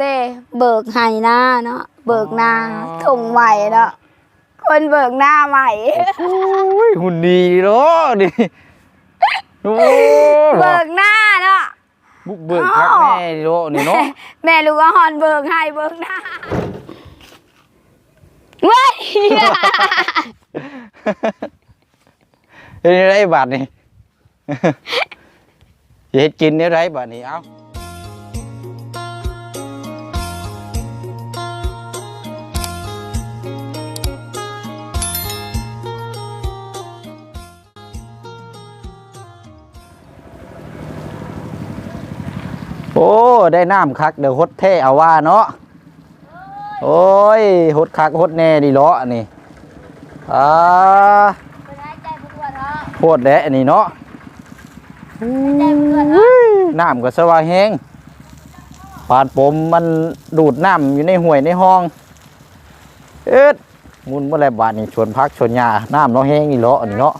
เด้เบิกให้หน้าเนาะเบิกหน้าอ๋อถุงใหม่เนาะคนเบิกหน้าใหม่โอ้ยหุ่นดีเนาะดิโอ้เบิกหน้าเนาะบุกเบิกคักแม่ดิโลนี่เนาะแม่ลูกก็ฮอนเบิกให้เบิกหน้าเว้ยเฮ็ดได้บาทนี่ สิเฮ็ดกินได้ไรบาทนี่เอ้า โอ้ ได้น้ำคักเดี๋ยวฮดเท่เอาว่าเนาะโอ้ยฮดคักฮดแน่ดีเลาะนี่อ่าโคตรแดะอันนี้เนาะน้ำก็สว่างแห้งปาดผมมันดูดน้ำอยู่ในห่วยในห้อง เอ็ดมุนเมื่อไรบาทนี่ชวนพักชวนยาน้ำเนาะแห้งนี่เลาะอันนี้เนาะ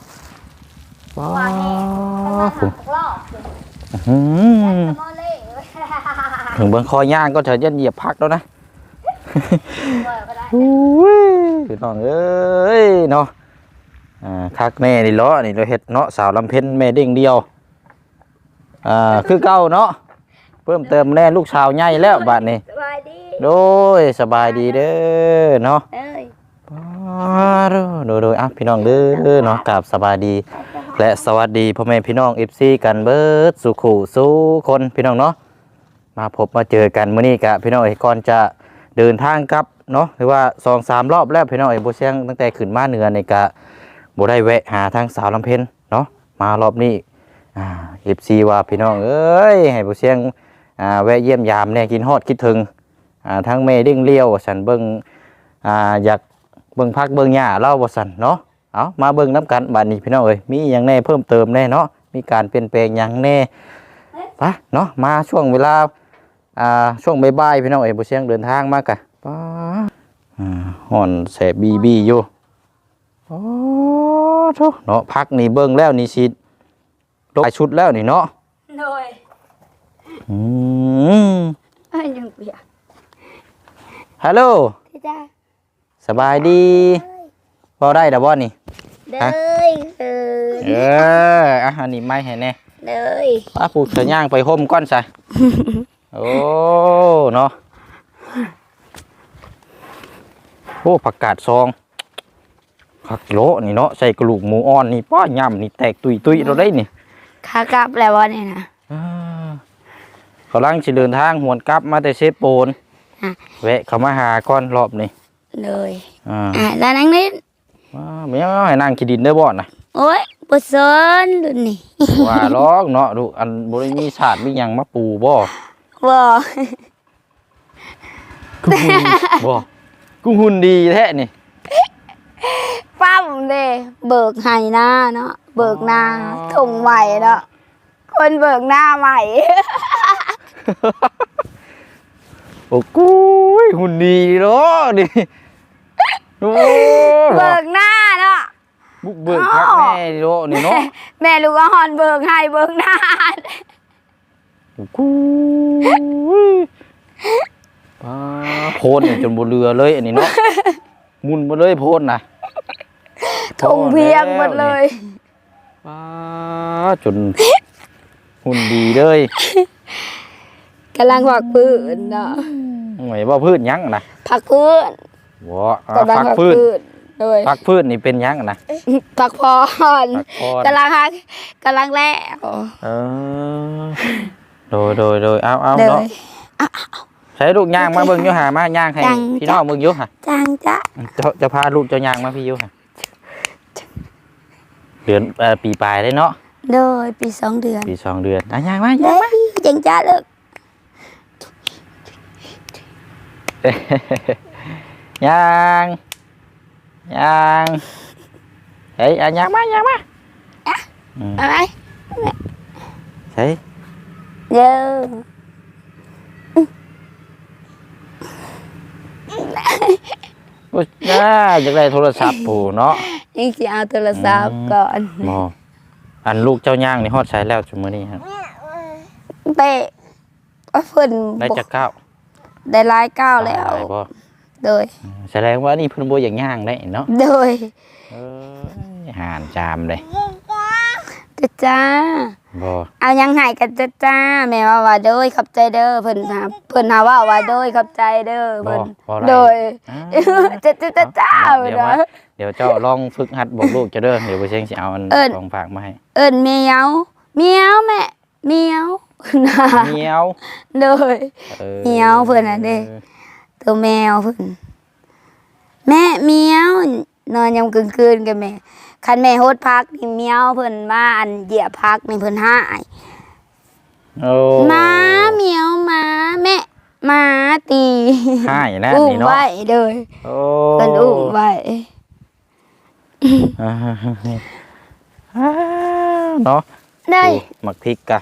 ว้าวอื้อหือ ถึงเบื้องคอย่างก็เถอะยันเหยียบพักแล้วนะอุ้ยพี่น้องเอ้ยเนาะอ่าคักแม่นี่เลาะนี่เราเฮ็ดเนาะสาวลำเพ็ญแม่เด้งเดียวอ่าคือเก่าเนาะเพิ่มเติมแน่ลูกสาวใหญ่แล้วบัดนี้สบายดีโดยสบายดีเด้อเนาะเอ้ยอ้าวโดยโดยอะพี่น้องเด้อเนาะกราบสบายดี และสวัสดีพ่อแม่พี่น้อง FC กันเบิดสุขุสู่คนพี่น้องเนาะ มาพบมาเจอกันเมื้อนี้กะพี่น้องเอ้ยก่อนจะเดินทางกลับเนาะหรือว่าสองสามรอบแล้วพี่น้องเอ้ยบ่เสียงตั้งแต่ขึ้นมาเหนือในกะบ่ได้แวะหาทางสาวลำเพ็ญเนาะมารอบนี้อ่า FC ว่าพี่น้องเอ้ยให้โบเสียงอ่าแวะเยี่ยมยามแน่กินฮอดคิดถึงอ่าทั้งแม่ดิ้งเลี้ยวว่าซั่นเบิ่งอ่าอยากเบิ่งพักเบิ่งหญ้าเล่าว่าซั่นเนาะเอามาเบิ่งน้ำกันบัดนี้พี่น้องเอ้ยมีหยังแน่เพิ่มเติมแน่เนาะมีการเปลี่ยนแปลงหยังแน่ไปเนาะมาช่วงเวลา อ่าช่วงบ่ายๆพี่น้องเอ้ยบ่เสียงเดินทางมากะป้าอ่าฮ้อนแสบบีบีอยู่โอ้โถเนาะพักนี่เบิ่งแล้วนี่สิลบหลายชุดแล้วนี่เนาะโดยอืมเอ้ยยังเปียกฮัลโหลพี่จ้าสบายดีพอได้ดับบ่นี่เด้ฮะยเออเอออะอันนี้ไม่ให้แน่เด้ยป้าปลูกเสย่างไปห่มก้อนใส่ โอ้เนาะโอ้ผักกาดซองผักโลนี่เนาะใส่กระดูกหมูอ่อนนี่ป้าย่ำนี่แตกตุยตุยๆเราได้นี่ขากลับแล้ววะเนี่ยนะอ่ากำลังจะเดินทางหวนกลับมาแต่เซฟโปนอะแวะเขามาหาก้อนรอบนี่เลยอ่าอะแล้วนั่งนิดว้าไม่เอาให้นั่งขีดินได้บ่นะโอ้ยบทสนดูนี่ว่าล้อกเนาะดูอันบริมีศาสตร์มีหยังมาปูบ่ บ่กูหุ่นบ่กูหุ่นดีแท้นี่ปั้มเด้เบิกให้หน้าเนาะเบิกหน้าอ๋อถุงใหม่เนาะคนเบิกหน้าใหม่โอ้กูยหุ่นดีเนาะนี่โอ้เบิกหน้าเนาะบุกเบิกคักแม่เนาะนี่เนาะแม่ลูกก็ฮอนเบิกให้เบิกหน้าโอ้ กูยป้าโพนนี่จนบ่เรือเลยอันนี้เนาะหมุนบ่เลยโพนน่ะถุงเพียงหมดเลยว้าจนหุ่นดีเลยกำลังผักพื้นเนาะหน่วยว่าพืชหยังนะผักพื้นว้ากำลังฟักผักพืชพื้นโดยฟักพืชนี่เป็นหยังนะผักพรฟักพรกำลังฮักกำลังแล้วเออ โดยโดยโดยเอาเอาโดเนาะยใช้ลูกย่างมาเบิ่งอยู่หามาย่างให้ย่าง พี่น้องเบิ่งอยู่หะจังจ้ะจะจะพาลูกเจ้าย่างมาพี่อยู่หะเดือนเอ่อปีปลายได้เนาะโดยปีสองเดือนปีสองเดือนอะย่างมาย่างเด้ยจังจ้าเลยย่างย่างเฮ้ยอะย่างมาย่างมาอืมอะไรใช่ เด้อโอ้ยน่าอยากได้โทรศัพท์ผู้เนาะยังสิเอาโทรศัพท์ก่อนบออันลูกเจ้าย่างนี่ฮอดใช้แล้วจุมื้อนี้ครับเป๊ะว่าเพิ่นได้บ่จักเก้าได้หลายก้าวแล้วตายบ่โดยแสดงว่านี่เพิ่นบ่อย่างย่างได้เนาะโดยเออหานจามเลย จ้าจ้าบ่เอายังให้กันจ้าจ้าแม่ว่าว่าโดยขอบใจเด้อเพิ่นหาเพิ่นหาว่าว่าโดยขอบใจเด้อบ่เพิ่นบ่ได้โดยอ่าจ้าจ้าจ้าจ้าเดี๋ยวเนาะมาเดี๋ยวเจ้าลองฝึกหัดบอกลูกจะเด้อเดี๋ยวบ่เชียงสิเอาอันเอิ้นของฝากมาให้เอิ้นแมวเมียวแม่เมียวนะเมียวโดยออเมียวเพิ่นน่ะเด้ตัวแมวเพิ่นแม่เมียวนอนยามกลางคืนกับแม่ คันแม่โฮดพักนี่เมียวเพิ่นมาอันเหยียบพักนี่เพิ่นหายโอ้หมาเมียวหมาแม่หมาตีให้นะอุ้มนี่เนาะไว้เด้อโอ้เพิ่นอุ้มไว้อ่าอ่าเนาะได้ดูหมักพริกกะ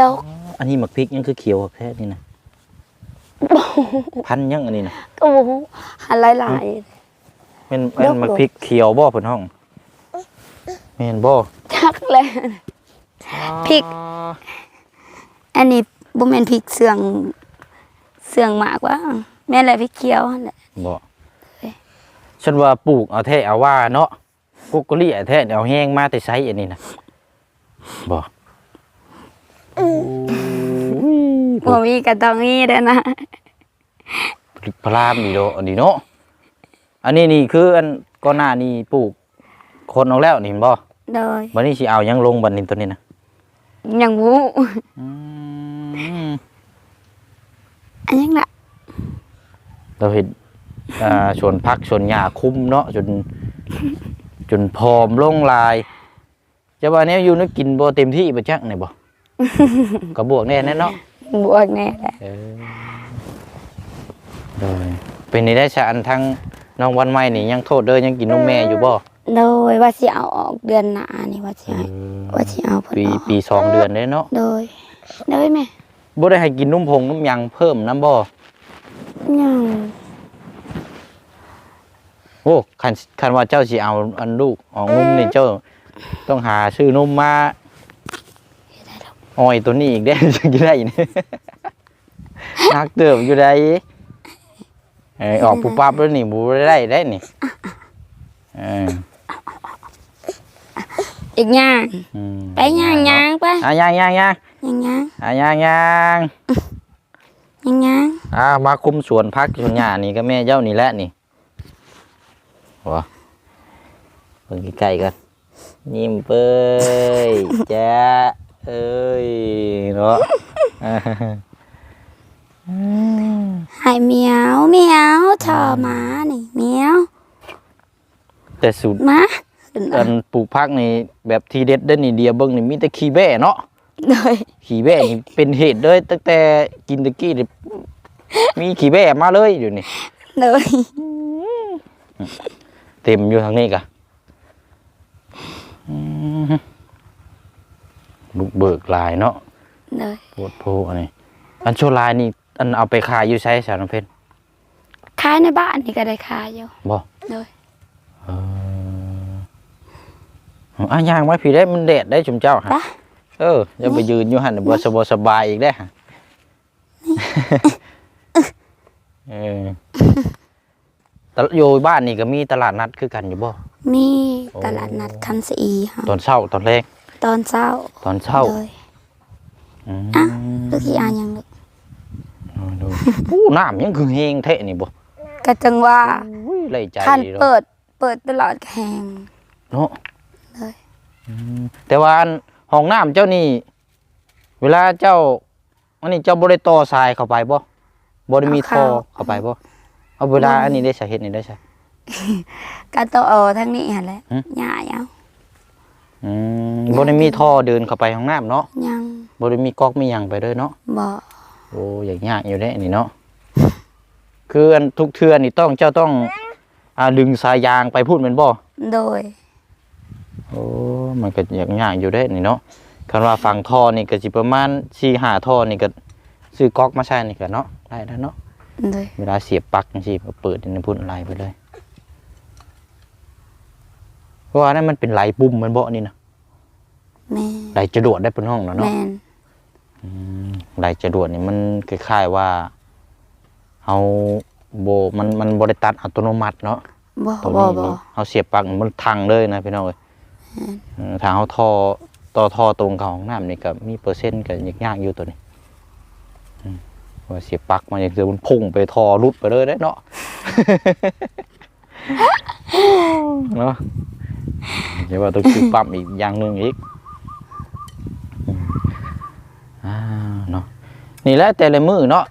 ดอกอันนี้หมักพริกยังคือเขียวแท้นี่นะ พันยังอันนี้นะก็บ่ฮู้หันหลาย เป็นเป็นหมักพริกเขียวบ่เพิ่นห้องแม่นบ่ๆจักแล้วพริก อันนี้บ่แม่นพริกเสื่องเสื่องมากว่า แม่นแหละพริกเขียวนั่นแหละ บ่ฉันว่าปลูกเอาแท้เอาว่าเนาะกุกกะลี่เอาแท้เอาแห้งมาแต่ไสอันนี้นะบ่โอ้ยบ่มีก็ต้องมีเด้อนะพริกพรามนี่โดอันนี้เนาะ อันนี้นี่คืออันก่อนหน้านี่ปลูกคนเอาแล้วนี่เห็นบ่โดยบัดนี้สิเอายังลงบัดนี้ตัวนี้นะยังวู้อืมอันยังละเราเห็นอ่าสวนพักสวนหญ้าคุ้มเนาะจน จนผอมลงลายจะว่าแนวอยู่นึกกินบ่เต็มที่บ่จักนี่บ่ ก็บวกแน่แน่เนาะบวกแน่แหละเออเลยเป็นนี่ได้ชะอันทั้ง น้องวันใหม่นี่ยังโทษเด้อยังกินนมแม่อยู่บ่โดยว่าสิเอาออกเดือนหน้านี่ว่าสิให้ว่าสิเอาเพิ่นปีออกปีสองเดือนเด้เนาะโดยโดยแม่บ่ได้ให้กินนมผงนมหยังเพิ่มน้ำบ่ยังโอ้คันคันว่าเจ้าสิเอาอันลูกออกนมนี่เจ้าต้องหาซื้อนมมาอ้อยตัวนี้อีกได้จังสิได้นี่นักเติบอยู่ได้ เออออกปุ๊บปั๊บแล้วนี่บ่ได้ได้นี่เอออีกอย่างอืมไปย่างย่างไปอะย่างย่างย่างย่างย่างอะย่างย่างย่างย่างอ่ามาคุมสวนพักสวนหญ้านี่ก็แม่เจ้านี่แหละนี่วะเบิ่งใกล้ๆกันยิ้มเป้ยจ้าเอ้ยเนาะ ให้เมียวเมียวชอหมานี่เมียวแต่สูตรหมาอันปลูกพักนี่แบบทีเด็ดเด้อนี่เดียวเบิ่งนี่มีแต่ขี้แบ่เนาะโดยขี้แบ่นี่เป็นเหตุเลยตั้งแต่กินตะกี้นี่มีขี้แบ่มาเลยอยู่นี่โดยเต็มอยู่ทางนี้กะอืมลูกเบิกลายเนาะโดยโพดโพอันนี้อันโชว์ลายนี่ อันเอาไปขายอยู่ใช้สารน้ำเพชรขายในบ้านนี่ก็ได้ขายอยู่บ่โดยเอออะย่างไว้พี่ได้มันแดดได้ชุมเจ้าฮะไปเอออย่าไปยืนอยู่หันบ่สบสบายอีกได้อฮะเออแต่อยู่บ้านนี่ก็มีตลาดนัดคือกันอยู่บ่ มีตลาดนัดคันสีค่ะตอนเช้าตอนแรก ตอนเช้า ตอนเช้าโดยอืมอะลูกที่อ่านยังลูก เอาดูอู้น้ำยังคือเฮงเทะนี่บ่ก็จังว่าอุ้ยไล่ใจคันเนาะเปิดเปิดตลอดแข่งเนาะเลยอืมแต่ว่าอันห้องน้ำเจ้านี่ เวลาเจ้าอันนี้เจ้าบ่ได้ต่อทรายเข้าไปบ่บ่ได้มีท่อเข้าไปบ่เอาเวลาอันนี้ได้ใช้เฮ็ดนี่ได้ใช้ก็ต้องเอาทั้งนี้หั่นแหละหืมหญ้าเอาอืมบ่ได้มีท่อเดินเข้าไปห้องน้ำเนาะยังบ่ได้มีก๊อกมีหยังไปเด้อเนาะบ่ โอ้อย่างยากอยู่เด้นี่เนาะคืออันทุกเทื่อนี่ต้องเจ้าต้องอ่าดึงสายยางไปพูดแม่นบ่โดย โอ้มันก็อย่างยากอยู่ได้นี่เนาะคันว่าฟังท่อนี่ก็สิประมาณสี่ห้าท่อนี่ก็ซื้อก๊อกมาใช้นี่ก็เนาะได้แล้วเนาะโดย เวลาเสียบปลั๊กจังซี่ก็เปิดในพุ่นไหลไปเลยเพราะว่านั่นมันเป็นไหลปุ่มมันบ่นี่นะแม่ไหลจรวดได้เป็นห้องแล้วแมเนาะนอืม ไหลจรวดนี่มันคล้ายๆว่าเอาโบมันมันบริตัดอัตโนมัติเนาะบ่ตัวบ่นี้บ่นี่เอาเสียบปลั๊กมันทังเลยนะพี่น้องเอ้ยเออถ้าเอาท่อต่อท่อตรงเขาห้องน้ำนี่ก็มีเปอร์เซ็นต์ก็ยากๆอยู่ตัวนี้อืมว่าเสียบปลั๊กมันอย่างเดียวมันพุ่งไปท่อรุดไปเลยได้เนาะ เนาะเดี๋ยวว่าต้องคิดปั๊มอีกอย่างหนึ่งอีกอืมอ่าเนาะ นี่แหละแต่ละมือเนาะ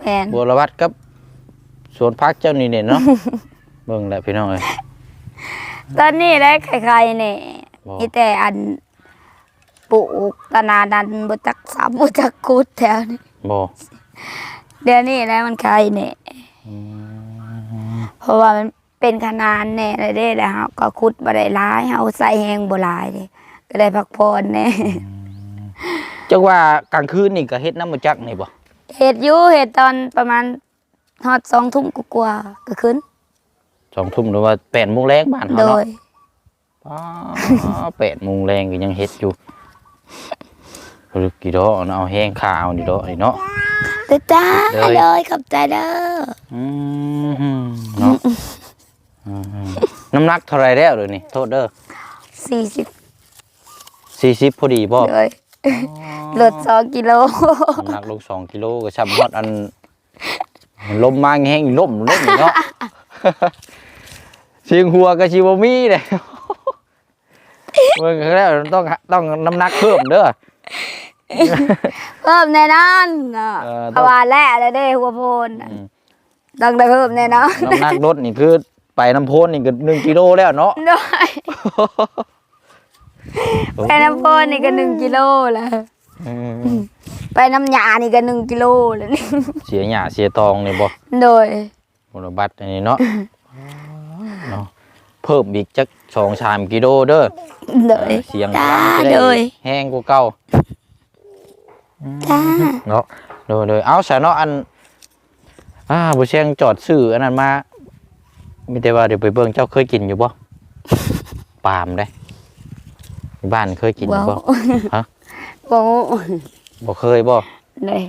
แม่นบัวรวัดกับสวนพักเจ้านี่เนี่ยเนาะ เบิ่งแหละพี่น้องเอ้ยตอนนี้ได้ใครๆนี่บ่มีแต่อันปลูกตะนาดันบ่จักสามบ่จักกุดแถวนี้บ่เดี๋ยวนี้แล้วมันใครนี่อืมเพราะว่ามันเป็นขนาดแน่เลยเด้แล้วเฮาก็ขุดบ่ได้หลายเฮาใส่แฮงบ่หลายเด้ก็ได้พักผ่อนแน่ จักว่ากลางคืนนี่ก็เฮ็ดน้ำมันจักนี่บ่เฮ็ดอยู่เฮ็ดตอนประมาณฮอด2ทุ่มกว่าๆก็ขึ้น สองทุ่มหรือว่าแปดโมงแรงบ้านเฮาโดเนาะย อ๋อแปดโมงแรงก็ยังเฮ็ดอยู่หรือกี่ดอกเนาะเอาแห้งข้าวนี่ดอกนี่เนาะ เด้อจ้าเลยเลยขอบใจเด้ออืมเนาะอืมน้ำหนักเท่าไหรแล้วเดี๋ยวนี้โทษเด้อ40สี่สิบพอดีบ่ เลย ลด2กิโลน้ำหนักลงสองกิโลก็ช้ำฮอดอันลมมาแห้งล่มล่มเนาะเสียงหัวก็ชิบมีเลยเมื่อแล้วต้องต้องน้ำหนักเพิ่มเด้อเพิ่มแน่นอนเนาะเออต้องเพราะว่าแล่เลยเด้หัวโพนน่ะอืมต้องได้เพิ่มแน่นอนน้ำหนักรถนี่คือไปน้ำโพนนี่ก็หนึ่งกิโลแล้วเนาะด้วย ไปน้ำโพนนี่ก็หนึ่งกิโลแล้วเออไปน้ำหยานี่ก็หนึ่งกิโลแล้วนี่เสียหยาเสียตองนี่บ่โดยบนบัตรอันนี้เนาะเนาะเพิ่มอีกจักสองสามกิโลเด้อโดยเสียงจ้าดังจะโดได้ยแห้งกว่าเก่าจ้าเนาะโดยโดยเอาซะเนาะอันอ่าบ่เชียงจอดซื้ออันนั้นมามีแต่ว่าเดี๋ยวไปเบิ่งเจ้าเคยกินอยู่บ่ปาล์มได้ บ้านเคยกินอยู่บ่ฮะโอ้บ่เคยบ่เลย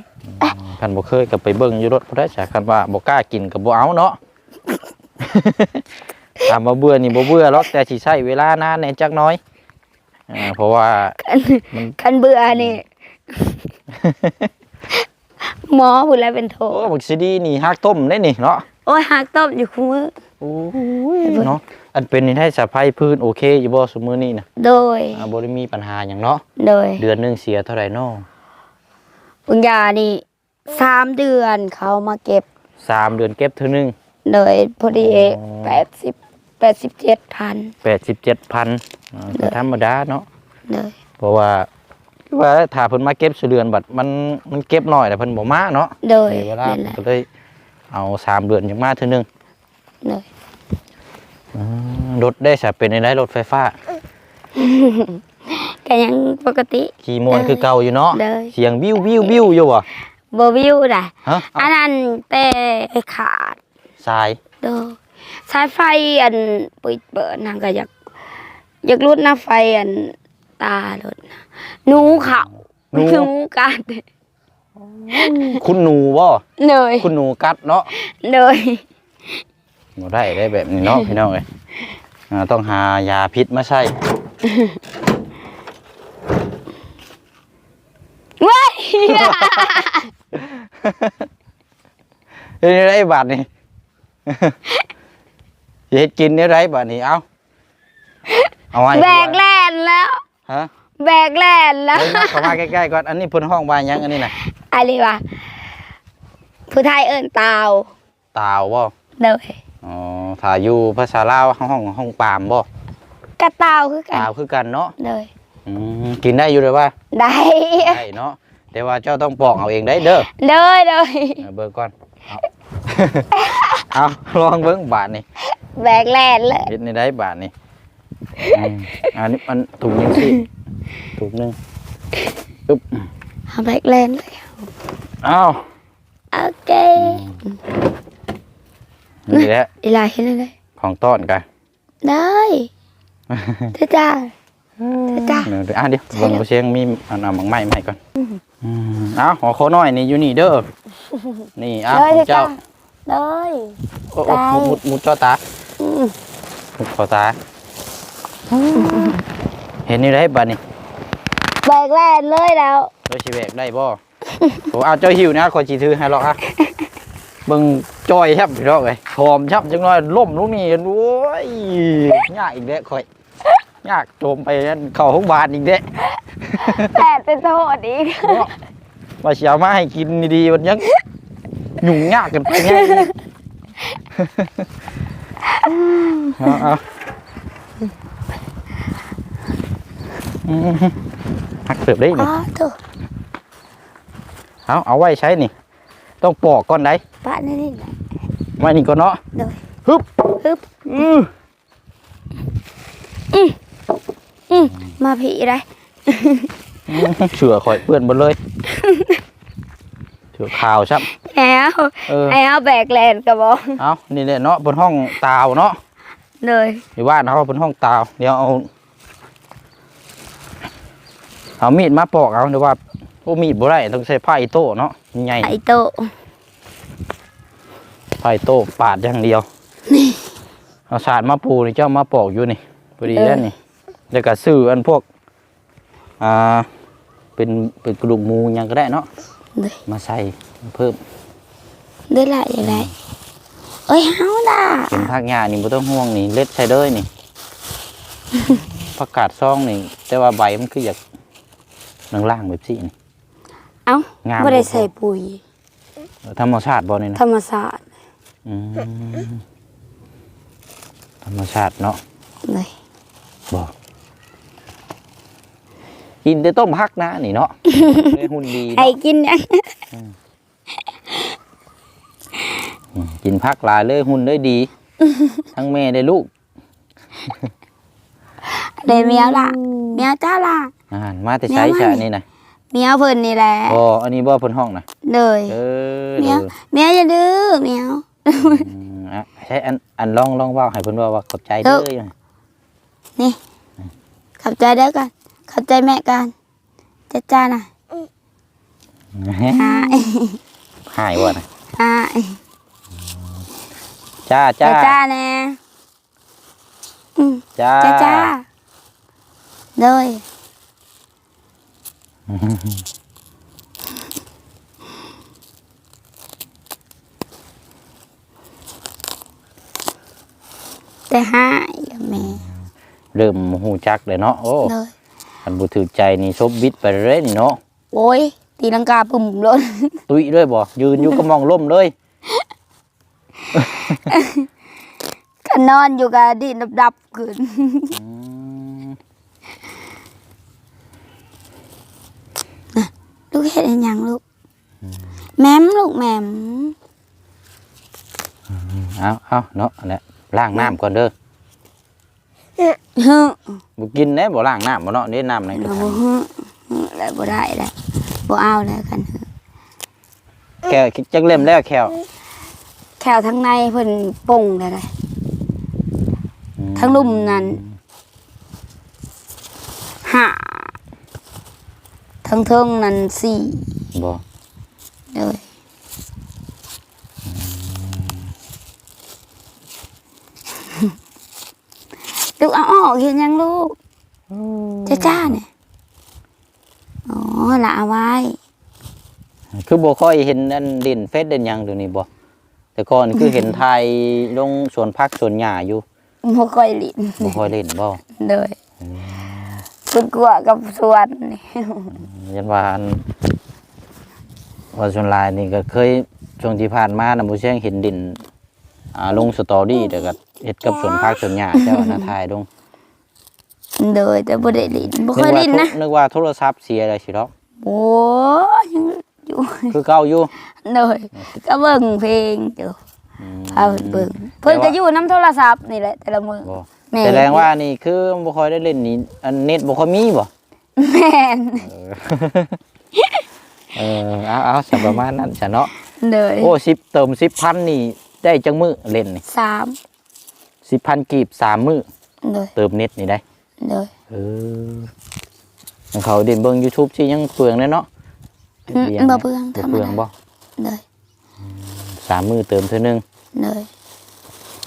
คันบ่เคยก็ไปเบิ่งอยู่รถบ่ได้จ้ะคันว่าบ่กล้ากินก็บ่เอาเนาะถามว่าเบื่อนี่บ่เบื่อหรอกแต่สิใช้เวลานานแหน่จักหน้อยอ่าเพราะว่าคันเบื่อนี่หมอพูดแล้วเป็นโทโอ้บักซีดีนี่ฮักต้มได้นี่เนาะโอ้ยหักต้มอยู่คู่มือโอ้ยเนาะ อันเป็นนี่ให้สะพายพื้นโอเคอยู่บ่ซุมื้อนี้นะโดย อ่าบ่ได้มีปัญหาหยังเนาะโดยเดือนหนึงเสียเท่าไหร่เนาะปุญญานี่สามเดือนเขามาเก็บ สามเดือนเก็บเท่านึง โดยพอดีอ๋อ แปดสิบแปดสิบเจ็ดพัน87,000อ่าก็ธรรมดาเนาะเลยเพราะว่าคือว่าถ้าเพิ่นมาเก็บสุเดือนบัดมันมันเก็บน้อยแต่เพิ่นบ่มาเนาะโดยเวลานั่นแหละ ก็เลยเอาสามเดือนจังมาเท่านึงเลยอืม รถได้สะเป็นในไรรถไฟฟ้าก็ยังปกติ ขี่มวนคือเก่าอยู่เนาะได้เสียงวิววิววิวอยู่อะบวิวนะฮะอันนั้นแต่ขาดสายโดยสายไฟอันปุยเปิดนางก็อยากอยากรุดหน้าไฟอันตาลดนะหนูเขาหนูกัดคุณหนูบ่เลยคุณหนูกัดเนาะเลย บ่ได้ได้แบบนี้เนาะพี่น้องเอ้ยอ่าต้องหายาพิษมาใช้เว้ยเฮ็ดได้บาดนี่สิเฮ็ดกินได้ไรบาดนี้เอ้าเอาไว้แบกแลนแล้ว ฮะแบกแลนแล้ว เฮ้ยเข้ามาใกล้ๆก่อนอันนี้เพิ่นห้องว่าหยังอันนี้น่ะอะไรวะผู้ไทยเอิ้นตาวตาวบ่เลย อ๋อถ้าอยู่ภาษาลาวห้องห้องปามบ่กระตาวคือกันตาวคือกันเนาะเลย อืมกินได้อยู่เลยว่าได้ได้เนาะแต่ว่าเจ้าต้องปอกเอาเองได้เด้อเลยเลยเอาเบิ่งก่อนเอาเอาลองเบิ่งบาทนี่แบกแลนเลยเฮ็ดในได้บาทนี่อืมอันนี้มันถุงหนึงสิถุงหนึงปึ๊บเอาแบกแลนเลยเอ้าโอเค นี่แหละอีหลายเห็นเลยของต้อนกันได้เจ้าจ้าเจ้าจ้าเดี๋ยวอะเดี๋ยวเบิ่งบ่เสียงมีอันเอาหมักไม้มาให้ก่อนอืมเอ้าหัวโคน้อยนี่อยู่นี่เด้อนี่เอ้าเลยของเจ้าเจ้าจ้าเลยโอ้โอ้ได้มุดมุดจอตาอืมมุดคอตาเห็นนี่ได้บัดนี่แบกแลนเลยแล้วเราสิแบกได้บ่โอ้เอาเจ้าหิวนะขอจีถือให้หรอกอะ เบิ่งจอยครับพี่น้องเอ้ยหอมชับจังน้อยล่มลูกนี่โอ้ยยากอีกแล้วข่อยยากโจมไปนั่นเข้าห้องบาลอีกเด้แผดเป็นโทษอีกเนาะว่าสิเอามาให้กินดีๆมันยังยุ่งยากกันไปแน่อีกเอาเอาอืมหักเสือบได้อ๋นี่อถูกเอาเอาไว้ใช้นี่ ต้องปอกก่อนได้ป้านี่นี่แหละไว้นี่ก่อนเนาะเลยฮึบฮึบอืออืมมาผีได้เสือข่อยเปื้อนหมดเลยเสือขาวชับแอ้วเออไอ้เอาแบกแลนกระบอกเอานี่แหละเนาะบนห้องตาวเนาะเลย อยู่บ้านเขาบนห้องตาว เดี๋ยวเอาเอามีดมาปอกเอาเดี๋ยวว่าโอ้มีดบ่ได้ต้องใช้ผ้าอิโต้เนาะ ใหญ่ไอโตะผ้าอิโต้ปาดอย่างเดียวเอาสาดมาปูนี่เจ้ามาปอกอยู่นี่พอดีแล้วนี่แล้วก็ซื้ออันพวกอ่าเป็นเป็นกระดูกหมูหยังก็ได้เนาะเลยมาใส่เพิ่มได้ละอย่างไรเอ้ยเฮาล่ะเป็นผักหญ้านี่บ่ต้องห่วงนี่เล็ดใส่เด้ยนี่ผักกาดซองนี่ แต่ว่าใบมันคืออยากล่างๆแบบซี่นี่ เอ้างามไม่ได้บ่พอใส่ปุ๋ยธรรมชาติบ่นี่นะธรรมศาสตร์อืมธรรมชาติเนาะเลยบ่กินแต่ต้มผักนะนี่เนาะ เลยหุ่นดีไอ้เนาะกินยังอืมกินผักหลายเลยหุ่นได้ดี ทั้งแม่ได้ลูกเดยวเมียวล่ะเมียวจ้าล่ะอ่านมาแต่ใช้แม่ว่าชะนี่นะ เมียวเพิ่นนี่แหละบ่อันนี้บ่เพิ่นห้องนะเลยเออเมียวเออเมียวอย่าดื้อเมียวอืมอะใช้อันอันลองลองเว่าให้เพิ่นเว่าว่าขอบใจเด้เด้ออนี่ขอบใจเด้อกันขอบใจแม่กันจ้าจ้าน่ะอ้ายหายว่ะนะอ้ายจ้าจ้าจ้าจ้าแน่อืมจ้าจ้าจ้าเลย แต่หายกับแม่เริ่มหูจักเลยเนาะโอ้เลยอันบ่ถือใจนี่ซบบิดไปเลยนี่เนาะโอ้ยตีลังกาปุ่มล้นตุ้ยด้วยบ่ยืนอยู่ก็มองล่มเลยก็นอนอยู่กับดินดับๆขึ้น อืม ลูกเห็ดอันยังลูก แม่ม ลูกแม่มเอาเอาเนาะอันนี้ล้างน้ำก่อนเด้อฮึบ่กินแน่บ่ล้างน้ำบ่เนาะนี่น้ำในกระเราถาบ่งฮึแล้วบ่ได้แล้วบ่เอาแล้วกันฮึแก้วจักเล่มแล้วแควแขวทั้งในเพิ่นป่งได้เลยทั้งลุ่มนั้นห้าทั้งเทิงนั้นสี่บ่เลย ลูกเอาออกเห็นยังลูกจ้าจ้าเนี่ยอ๋อละเอาไว้ คือบ่ค่อยเห็นอันดินเฟซเด่นหยังเดี๋ยวนี้บ่แต่ก่อนคือเห็นถ่ายลงสวนผักสวนหญ้าอยู่บ่ค่อยลิ้นบ่ค่อยเล่นบ่เลยคุณกลัวกับสวนนี่ยันว่าอันว่าส่วนหลายนี่ก็เคยช่วงที่ผ่านมานะบ่เชียงเห็นดิน อ่าลงสตอรี่แต่ก็เฮ็ดกับสวนผักสวนหญ้าเจ้าน่ะถ่ายลงเลยแต่บ่ได้ลิ้นบ่ค่อยลิ้นนะนึกว่าโทรศัพท์เสียอะไรสิดอกโอ้ยังอยู่คือเก่าอยู่เลยก็เบิ่งเพลงอยู่อืมพาเพิ่นเบิ่งเพิ่นก็อยู่น้ำโทรศัพท์นี่แหละแต่ละมื้อบ่แม่แสดงว่านี่คือบ่ค่อยได้เล่นนี่อันเน็ตบ่ค่อยมีบ่แม่นเออเอาเอาสัประมาณนั้นซะเนาะเลยโอ้10เติม10,000นี่ ได้จังมื้อเล่นนี่สาม10,000กีบสามมื้อเลยเติมเน็ตนี่ได้เลยเออของเขาเด่นเบิ่ง YouTube สิยังเปลืองเลยเนาะอืมบ่เปลืองบ่ธรรมเปลืองดาบ่เลยสามมือเติมเท่านึงเลย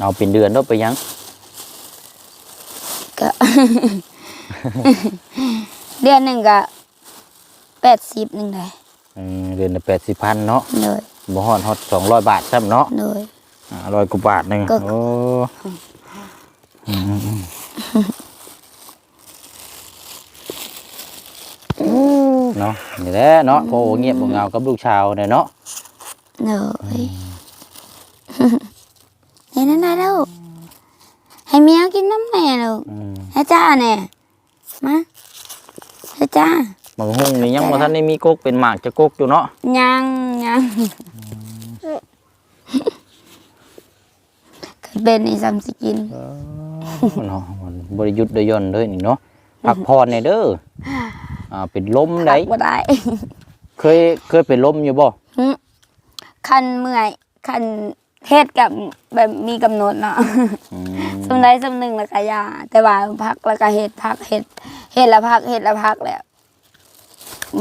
เอาเป็นเดือนแล้วไปยังก็เดือนหนึ่งก็แปดสิบหนึ่งเลยอืมเดือนละแปดสิบพันเนาะเลยบ่ฮอดฮอดสองร้อยบาทซ้ำเนาะเลย ร้อยกว่าบาทหนึงก็โอ้อืมเนาะนี่แหละเนาะโอ้เงียบบ่เหงากับลูกชาวเนี่ยเนาะเลยเห็นนั่นได้แล้วให้เมียกินน้ำแน่ลูกอืมให้จ้าแน่มาให้จ้าบางห้องนี่ยังบ่ทันได้มีกกเป็นหมากจะกกอยู่เนาะยังยัง เป็นอีสัมสิกินเนาะมันบริยุทธ์ได้ย่อนเลยนี่เนาะพักผ่อนในเด้ออ่าเป็นลมได้พักบ่ได้ เคยเคยเป็นลมอยู่บ่หึคันเมื่อยคันเฮ็ดกับแบบมีกำหนดเนาะอืมสำใดสำหนึ่งแล้วก็ยา แต่ว่าพักแล้วก็เฮ็ดพักเฮ็ดเฮ็ดแล้วพักเฮ็ดแล้วพักแล้ว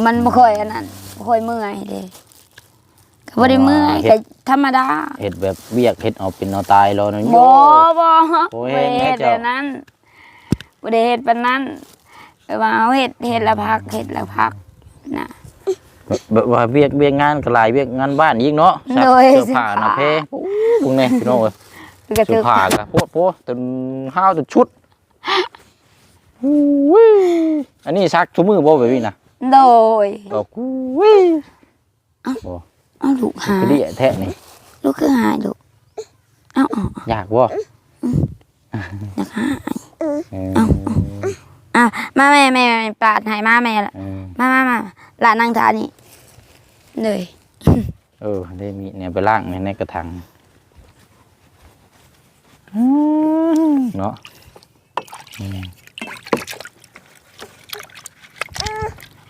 มันบ่ค่อยอันนั้นบ่ค่อยเมื่อยเด้ก็ บ่ได้เมื่อยก็ธรรมดาเฮ็ดแบบเวียกเฮ็ดเอาเป็นเอาตายรอเนาะโย บ่บ่โอ้บ่ยได้เฮ็ดแม่เจ้า แบบนั้นบ่ได้เฮ็ดปานนั้นแต่ว่าเอาเฮ็ดเฮ็ดแล้วพักเฮ็ดแล้วพักน่ะแบบแบบว่าเวียกเวียกงานก็หลายเวียกงานบ้านอีกเนาะซักโดยเสื้อผ้าหน้าเพโอ้พวกนี้พี่น้องเอ้ยก็เสื้ถึอกผ้าก็โพดโพดจนห้าวจนชุดอุ้ยอันนี้ซักทุกมือบ่แบบนี้นะ โดยก็อุ้ย เอาลูกหากระดิแท้นี่ลูกคือหายลูกเอาเอาอยากบ่นะคะ เอออะมาแม่แม่แม่ปาดให้มาแม่ละเออมามามาหลานนั่งทานนี่เลยเออได้มีเนี่ยไปล่างในในกระถางเนาะอืม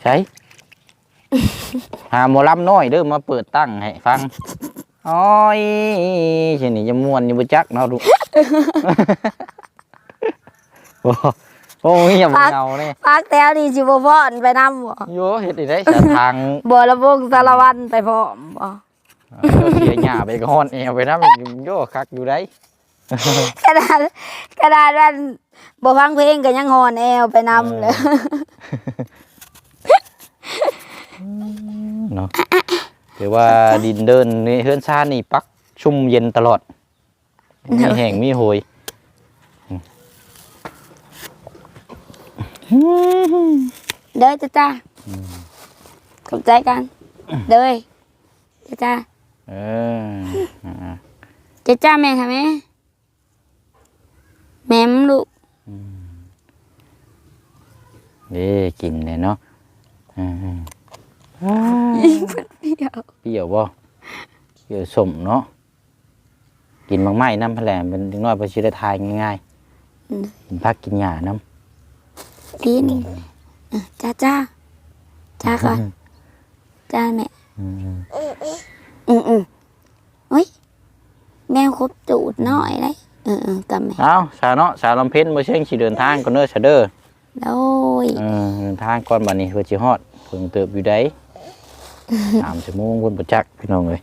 ใช่ หาหมอลำน้อยเด้อมาเปิดตั้งให้ฟังโอ้ยเช่นนี้จะม่วนอยู่บ่จักเนาะลูกโอ้โอ้ยอย่ามาเงาเนี่ยพักแถวนี่สิบ่พอนไปนำบ่โยเฮ็ดได้ได้แต่ทางบ่ระวงสารวันไปพร้อมบ่เออเสียหญ้าไปก็ฮ้อนแอวไปนำโยคักอยู่ได้ขนาดขนาดว่าบ่ฟังเพลงก็ยังฮอนแอวไปนำเลย เนาะถือว่าดินเดินนี่เฮือนซ่านนี่ปักชุ่มเย็นตลอด มีแห้งมีโหยเด้อจ้าจ้าขอบใจกันเด้อจ้าจ้าเอออ่าจ้าจ้าแม่ค่ะแม่แม่มลูกเด้กินเลยเนาะ อืมเดียวเปรี้ยวบ่เปรี้ยวสมเนาะกินบางไม้น้ำแผลงเป็นเด็กน้อยไปชิได้ทายง่ายๆกินพักกินหญ้าน้ำกินอะจ้าจ้าจ้าก่อนจ้าแม่อืมอืมอืมอุ้ยแมวครบจูดน้อยเลยเออเออกับแม่เอาสาวเนาะสาวลำเพ็ญบ่เช่งสิเดินทางก่อนเด้อซะเด้อโดยเออเดินทางก่อนบัดนี้เพื่อสิฮอดเพิ่งเติบอยู่ได้ สามชั่วโมงคนประจักษ์พี่น้องเอ้ย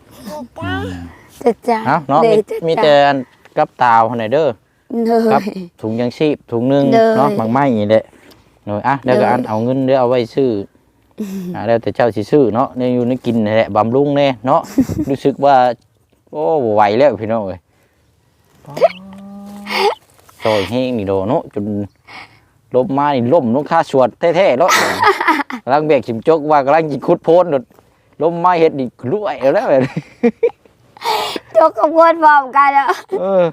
จ้าจ้าเอาเนาะด้มีจ้ามีจ้าแต่อันกับตาวหั่นน่ะเด้อเลครับยถุงยังชีพถุงหนึงเลยเนาะบางไม้นี่แหละเนาะอะแล้วก็เลยอันเอาเงินเด้อเอาไว้ซื้ออ่าแล้วแต่เจ้าสิซื้อเนาะเนี่ยอยู่ในกินนี่แหละบำรุงแน่เนาะรู้สึกว่า โอ้บ่ไหวแล้วพี่น้องเอ้ยซอยแห้งนี่โดเนาะจนลบมานี่ล่มลงค่าสวดแท้ๆแล้วกำลังเบรกขิมจกว่ากำลังกินคุดโพนโดด ลมมาเฮ็ดนี่รวยเอาแล้วแบบนี้จกกับคนพร้อมกันแล้วเออ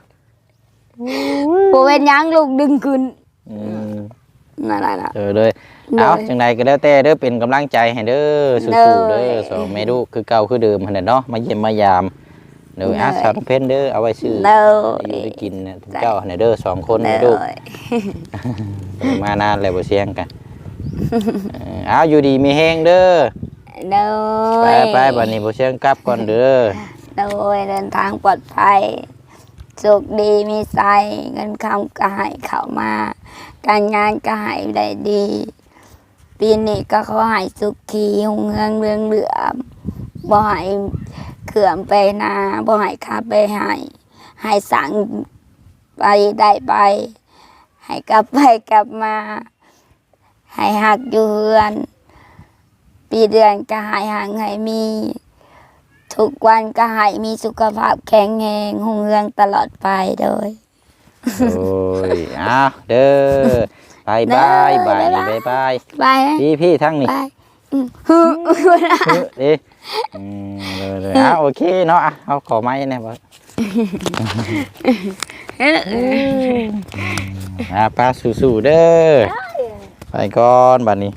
ปูเป็นหยังลูกดึงขึ้นอืมนั่นแหละนะเออเลยเลยเอาจังใดก็แล้วแต่เด้อเป็นกำลังใจให้เด้อสู้ๆเลเด้ย อสองแม่ลูกคือเก่าคือเดิมหั่นน่ะเนาะมาเยี่ยมมายามเด้ออาเลยสาวน้ำเพ็ญเด้อเอาไว้ซื้อเลอยู่ยได้กินนะทุกเจ้าหั่นน่ะเด้อสองคนเลแม่ลูกยเออมานานแล้วบ่เสียงกันเออเอาอยู่ดีมีแฮงเด้อ เลไปยไปบัดนี้บ่เสียงกลับก่อนเด้อโดยเดินทางปลอดภัย สุขดีมีใจเงินคำก็ให้เข้ามา การงานก็ให้ได้ดี ปีนี้ก็ขอให้สุขีหุ่งเรืองเรืองเหลือมบ่ให้เครื่องไปนาบ่ให้ค่าไปให้ให้สั่งไปได้ไปให้กลับไปกลับมา ให้หักอยู่เฮือน ปีเดือนก็ให้ห่างให้มี ทุกวันก็ให้มีสุขภาพแข็งแรงหุ่งเรืองตลอดไปโดย โอ้ยอ้าวเด้อบายบายบายบายบายไปไหมพี่พี่ทั้งนี่ไปอืมฮึเอ๊ะอืมเลยเลยอะโอเคเนาะอะเอาขอไม้เนี่ยบ่อะป้าสู้ๆเด้อไปก่อนบัดนี้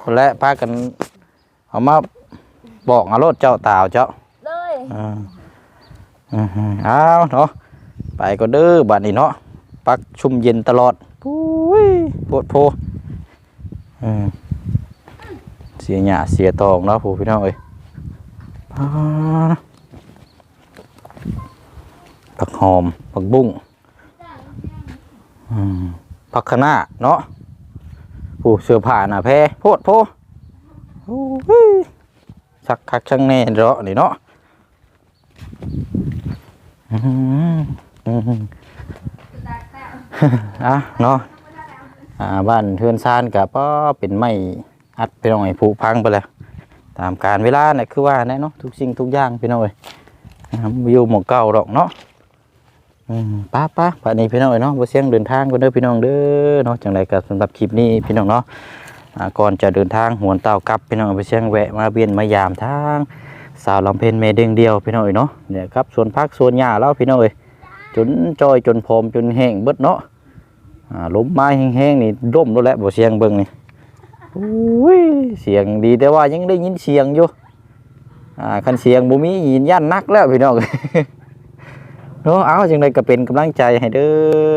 คนละพากัน เอามาบอกเอารถเจ้าตาวเจ้าเลยอ่าอือฮึเอาเนาะไปก็เด้อบัดนี้เนาะปักชุ่มเย็นตลอดปุ้ยปวดโพอืมเสียหยาเสียตองเนาะผู้พี่น้องเอ้ยอ่าผักหอมผักบุ้งอืมผักคะน้าเนาะผู้เสื้อผ้าหน้าแพรโพดโพ โอ้ยชักคักช่างแน่เนาะนี่เนาะอืมอืมอะเนาะอ่าบ้านเทือนซานกับก็เป็นไม้อัดไปหน่อยผุพังไปแล้วตามการเวลาเนี่ยคือว่าแน่เนาะทุกสิ่งทุกอย่างพี่น้อยนะครับบ่อยู่หมองเก่าดอกเนาะอืมป้าป้าป่านนี้พี่น้องเอ้ยเนาะบ่เสียงเดินทางกันเด้อพี่น้องเด้อเนาะจังไรก็สำหรับคลิปนี้พี่น้องเนาะ ก่อนจะเดินทางหวนเต่ากลับพี่น้องไปเชียงแวะมาเวียนมายามทางสาวลำเพ็ญเมเด้งเดียวพี่น้องเอ้ยเนาะเนี่ยครับส่วนพักส่วนหญ้าแล้วพี่น้องเอ้ยจนจอยจนพรมจนแห้งเบิดเนาะอ่าลมไม้แห้งๆนี่ร่มแล้วแหละบ่เสียงเบิ่งนี่โอ้ยเสียงดีแต่ว่ายังได้ยินเสียงอยู่อ่าคันเสียงบ่มียินยันนักแล้วพี่น้องเนาะเอาจังไดก็เป็นกำลังใจให้เด้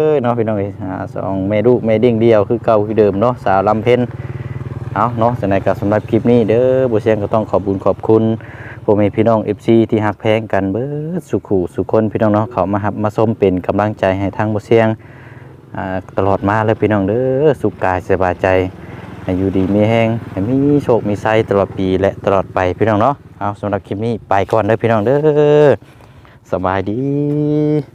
อเนาะพี่น้องเอ้ยอ่าสองแม่ลูกแม่เด้งเดียวคือเก่าคือเดิมเนาะสาวลำเพ็ญ เอาเนาะสำหรับกับสำหรับคลิปนี้เด้อบุเชียงก็ต้องขอบคุญขอบคุณพ่อแม่พี่น้อง FC ที่ฮักแพงกันเบิดสุขุสุคนพี่น้องเนาะเขามาหับมาส้มเป็นกำลังใจให้ทางบุเชียงตลอดมาเลยพี่น้องเด้อสุขกายสบายใจอยู่ดีมีแห้งมีโชคมีไซตลอดปีและตลอดไปพี่น้องเนาะเอาสำหรับคลิปนี้ไปก่อนเด้อพี่น้องเด้อสบายดี